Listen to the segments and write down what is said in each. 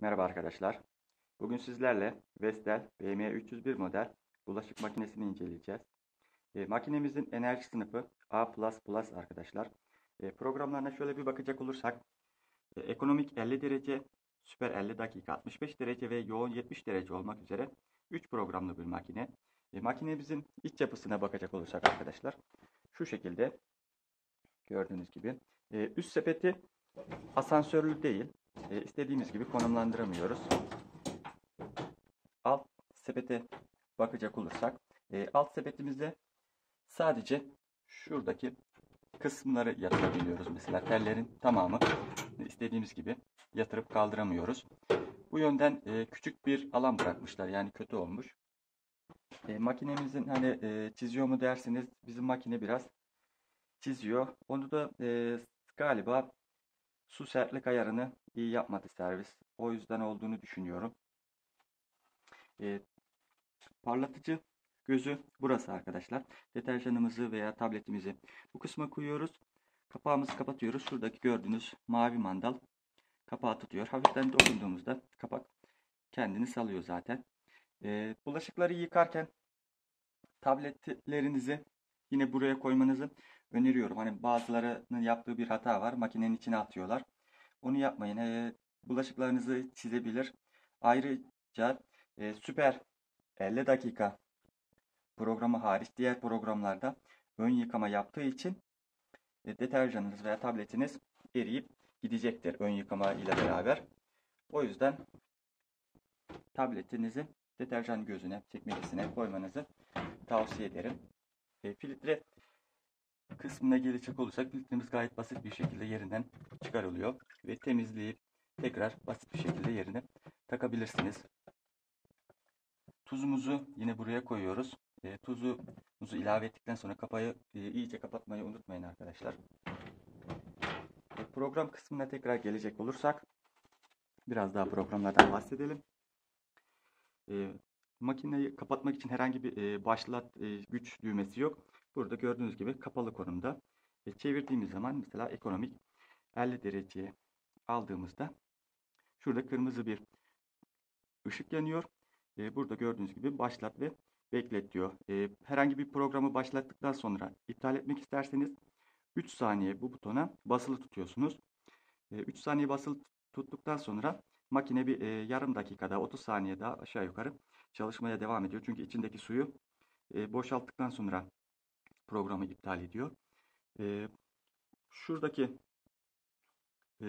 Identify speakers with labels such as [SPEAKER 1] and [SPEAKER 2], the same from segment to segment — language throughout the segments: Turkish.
[SPEAKER 1] Merhaba arkadaşlar. Bugün sizlerle Vestel BM301 model bulaşık makinesini inceleyeceğiz. E, makinemizin enerji sınıfı A++ arkadaşlar. E, programlarına şöyle bir bakacak olursak e, ekonomik 50 derece, süper 50 dakika 65 derece ve yoğun 70 derece olmak üzere 3 programlı bir makine. E, makinemizin iç yapısına bakacak olursak arkadaşlar şu şekilde gördüğünüz gibi e, üst sepeti asansörlü değil e, istediğimiz gibi konumlandıramıyoruz. Alt sepete bakacak olursak e, alt sepetimizde sadece şuradaki kısımları yatırabiliyoruz. Mesela tellerin tamamı istediğimiz gibi yatırıp kaldıramıyoruz. Bu yönden e, küçük bir alan bırakmışlar. Yani kötü olmuş. E, makinemizin hani e, çiziyor mu dersiniz bizim makine biraz çiziyor. Onu da e, galiba su sertlik ayarını iyi yapmadı servis. O yüzden olduğunu düşünüyorum. E, parlatıcı gözü burası arkadaşlar. Deterjanımızı veya tabletimizi bu kısma koyuyoruz. Kapağımızı kapatıyoruz. Şuradaki gördüğünüz mavi mandal kapağı tutuyor. Hafiften dokunduğumuzda kapak kendini salıyor zaten. E, bulaşıkları yıkarken tabletlerinizi yine buraya koymanızı öneriyorum. Hani bazılarının yaptığı bir hata var. Makinenin içine atıyorlar. Onu yapmayın. E, bulaşıklarınızı çizebilir. Ayrıca e, süper 50 dakika programı hariç diğer programlarda ön yıkama yaptığı için e, deterjanınız veya tabletiniz eriyip gidecektir ön yıkama ile beraber. O yüzden tabletinizi deterjan gözüne, çekmecesine koymanızı tavsiye ederim. E, filtre kısmına gelecek olursak filtremiz gayet basit bir şekilde yerinden çıkarılıyor ve temizleyip tekrar basit bir şekilde yerine takabilirsiniz. Tuzumuzu yine buraya koyuyoruz. E, tuzumuzu ilave ettikten sonra kapağı e, iyice kapatmayı unutmayın arkadaşlar. E, program kısmına tekrar gelecek olursak biraz daha programlardan bahsedelim. E, makineyi kapatmak için herhangi bir e, başlat e, güç düğmesi yok. Burada gördüğünüz gibi kapalı konumda. E, çevirdiğimiz zaman mesela ekonomik 50 dereceye aldığımızda şurada kırmızı bir ışık yanıyor. E, burada gördüğünüz gibi başlat ve beklet diyor. E, herhangi bir programı başlattıktan sonra iptal etmek isterseniz 3 saniye bu butona basılı tutuyorsunuz. E, 3 saniye basılı tuttuktan sonra makine bir e, yarım dakikada 30 saniye daha aşağı yukarı çalışmaya devam ediyor. Çünkü içindeki suyu e, boşalttıktan sonra programı iptal ediyor. E, şuradaki e,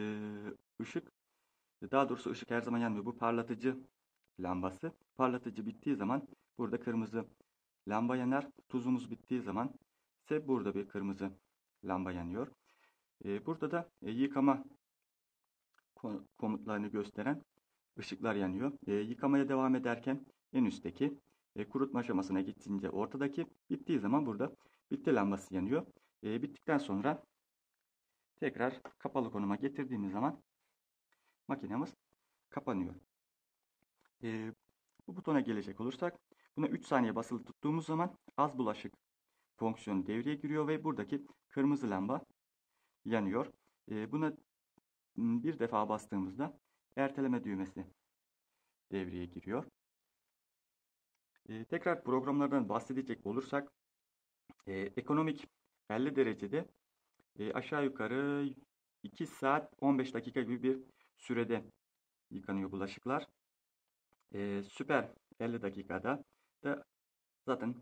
[SPEAKER 1] ışık daha doğrusu ışık her zaman yanmıyor. Bu parlatıcı lambası. Parlatıcı bittiği zaman burada kırmızı lamba yanar. Tuzumuz bittiği zaman ise burada bir kırmızı lamba yanıyor. E, burada da e, yıkama komutlarını gösteren ışıklar yanıyor. E, yıkamaya devam ederken en üstteki e, kurutma aşamasına gittiğince ortadaki bittiği zaman burada bitti lambası yanıyor. E, bittikten sonra tekrar kapalı konuma getirdiğimiz zaman makinemiz kapanıyor. E, bu butona gelecek olursak buna 3 saniye basılı tuttuğumuz zaman az bulaşık fonksiyonu devreye giriyor ve buradaki kırmızı lamba yanıyor. E, buna bir defa bastığımızda erteleme düğmesi devreye giriyor. E, tekrar programlardan bahsedecek olursak e, ekonomik 50 derecede e, aşağı yukarı 2 saat 15 dakika gibi bir sürede yıkanıyor bulaşıklar. E, süper 50 dakikada da zaten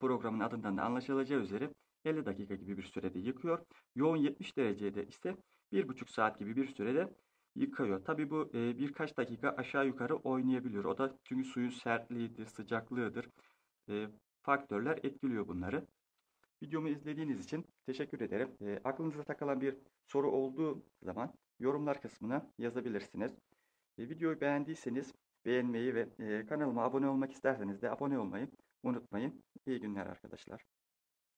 [SPEAKER 1] programın adından da anlaşılacağı üzere 50 dakika gibi bir sürede yıkıyor. Yoğun 70 derecede ise 1,5 saat gibi bir sürede yıkıyor. Tabi bu e, birkaç dakika aşağı yukarı oynayabiliyor. O da çünkü suyun sertliğidir, sıcaklığıdır. E, faktörler etkiliyor bunları. Videomu izlediğiniz için teşekkür ederim. E, aklınıza takılan bir soru olduğu zaman yorumlar kısmına yazabilirsiniz. E, videoyu beğendiyseniz beğenmeyi ve e, kanalıma abone olmak isterseniz de abone olmayı unutmayın. İyi günler arkadaşlar.